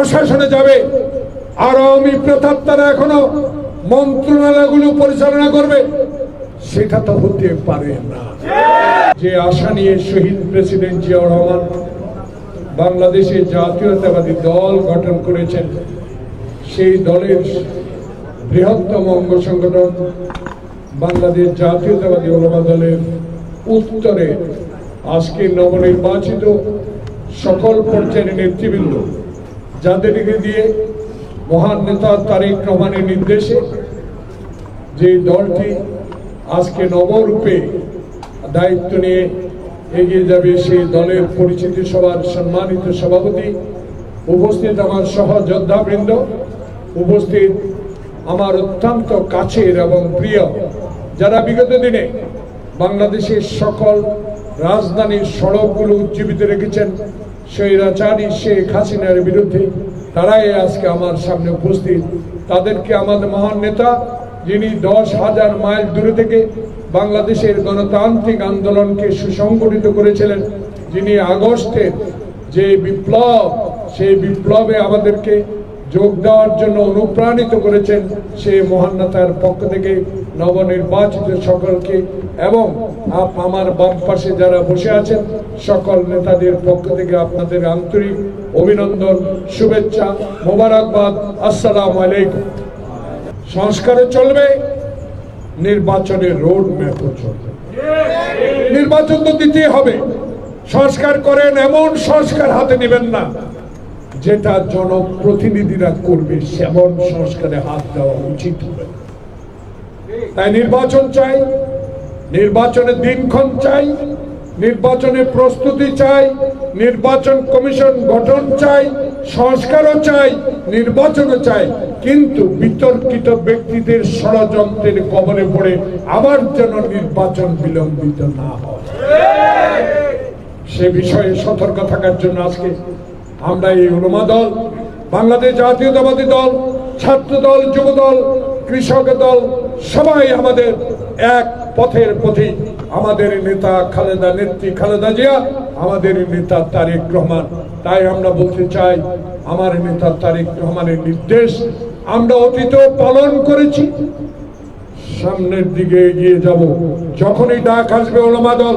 প্রশাসনে যাবে। আর আওয়ামী প্রেতাত্মারা এখনও মন্ত্রণালয়গুলো পরিচালনা করবে। সেটা তো হতে পারে না। যে আশা নিয়ে শহীদ প্রেসিডেন্ট জিয়াউর রহমান বাংলাদেশে জাতীয়তাবাদী দল গঠন করেছেন, সেই দলের বৃহত্তম অঙ্গ সংগঠন বাংলাদেশ জাতীয়তাবাদী ওলামা দলের উত্তরে আজকে নবনির্বাচিত সকল পর্যায়ের নেতৃবৃন্দ যাদেরকে দিয়ে মহান নেতা তারেক রহমানের নির্দেশে যে দলটি আজকে নবরূপে দায়িত্ব নিয়ে এগিয়ে যাবে, সেই দলের পরিচিতি সভার সম্মানিত সভাপতি উপস্থিত আমার সহযোদ্ধাবৃন্দ, উপস্থিত আমার অত্যন্ত কাছের এবং প্রিয়, যারা বিগত দিনে বাংলাদেশের সকল রাজধানীর সড়কগুলো উজ্জীবিত রেখেছেন স্বৈরাচারী শেখ হাসিনার বিরুদ্ধে তারাই আজকে আমার সামনে উপস্থিত। তাদেরকে আমাদের মহান নেতা, যিনি দশ হাজার মাইল দূরে থেকে বাংলাদেশের গণতান্ত্রিক আন্দোলনকে সুসংগঠিত করেছিলেন, যিনি আগস্টের যে বিপ্লব, সেই বিপ্লবে আমাদেরকে যোগ দেওয়ার জন্য অনুপ্রাণিত করেছেন সে মহান নেতার পক্ষ থেকে নবনির্বাচিত সকলকে এবং আমার বাম পাশে যারা বসে আছেন, সকল নেতাদের পক্ষ থেকে আপনাদের আন্তরিক অভিনন্দন, শুভেচ্ছা, মোবারকবাদ, আসসালামু আলাইকুম। সংস্কারে চলবে নির্বাচনের রোড ম্যাপও চলবে। নির্বাচন তো দিতে হবে। সংস্কার করেন এমন সংস্কার হাতে নেবেন না। যেটা জনপ্রতিনিধিরা করবে, সেমন সংস্কারে হাত দেওয়া উচিত হবে তাই নির্বাচন চাই, নির্বাচনের দিনক্ষণ চাই, নির্বাচনের প্রস্তুতি চাই, নির্বাচন কমিশন গঠন চাই, সংস্কারও চাই, নির্বাচনও চাই, কিন্তু বিতর্কিত ব্যক্তিদের ষড়যন্ত্রের কবলে পড়ে আবার যেন নির্বাচন বিলম্বিত না হয়। সে বিষয়ে সতর্ক থাকার জন্য আজকে আমরা এই উলমা দল বাংলাদেশ জাতীয়তাবাদী দল ছাত্র দল যুব দল কৃষক দল সবাই আমাদের এক পথের প্রতি আমাদের নেতা খালেদা নেত্রী খালেদা জিয়া, আমাদের নেতা তারেক রহমান। তাই আমরা বলতে চাই, আমার নেতা তারেক রহমানের নির্দেশ আমরা অতীত পালন করেছি। সামনের দিকে এগিয়ে যাব। যখনই ডাক আসবে ওলামা দল